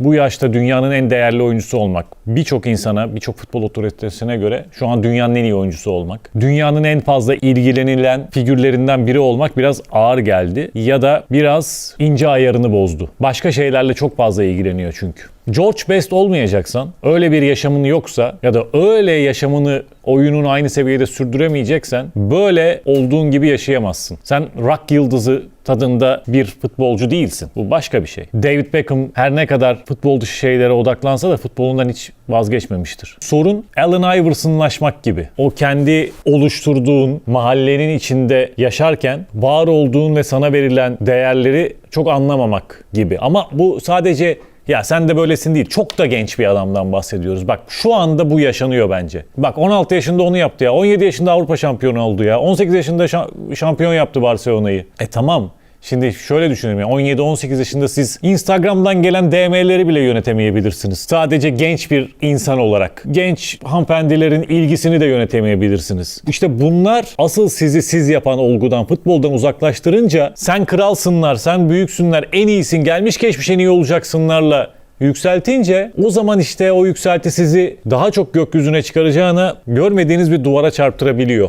Bu yaşta dünyanın en değerli oyuncusu olmak, birçok insana, birçok futbol otoritesine göre şu an dünyanın en iyi oyuncusu olmak, dünyanın en fazla ilgilenilen figürlerinden biri olmak biraz ağır geldi ya da biraz ince ayarını bozdu. Başka şeylerle çok fazla ilgileniyor çünkü. George Best olmayacaksan, öyle bir yaşamın yoksa ya da öyle yaşamını oyunun aynı seviyede sürdüremeyeceksen böyle olduğun gibi yaşayamazsın. Sen rock yıldızı tadında bir futbolcu değilsin. Bu başka bir şey. David Beckham her ne kadar futbol dışı şeylere odaklansa da futbolundan hiç vazgeçmemiştir. Sorun Allen Iverson'laşmak gibi. O kendi oluşturduğun mahallenin içinde yaşarken var olduğun ve sana verilen değerleri çok anlamamak gibi. Ama bu sadece ya sen de böylesin değil. Çok da genç bir adamdan bahsediyoruz. Bak şu anda bu yaşanıyor bence. Bak 16 yaşında onu yaptı ya. 17 yaşında Avrupa şampiyonu oldu ya. 18 yaşında şa- şampiyon yaptı Barcelona'yı. E tamam. Şimdi şöyle düşünelim ya 17-18 yaşında siz Instagram'dan gelen DM'leri bile yönetemeyebilirsiniz. Sadece genç bir insan olarak. Genç hanımefendilerin ilgisini de yönetemeyebilirsiniz. İşte bunlar asıl sizi siz yapan olgudan, futboldan uzaklaştırınca sen kralsınlar, sen büyüksünler, en iyisin, gelmiş geçmiş en iyi olacaksınlarla yükseltince o zaman işte o yükselti sizi daha çok gökyüzüne çıkaracağına görmediğiniz bir duvara çarptırabiliyor.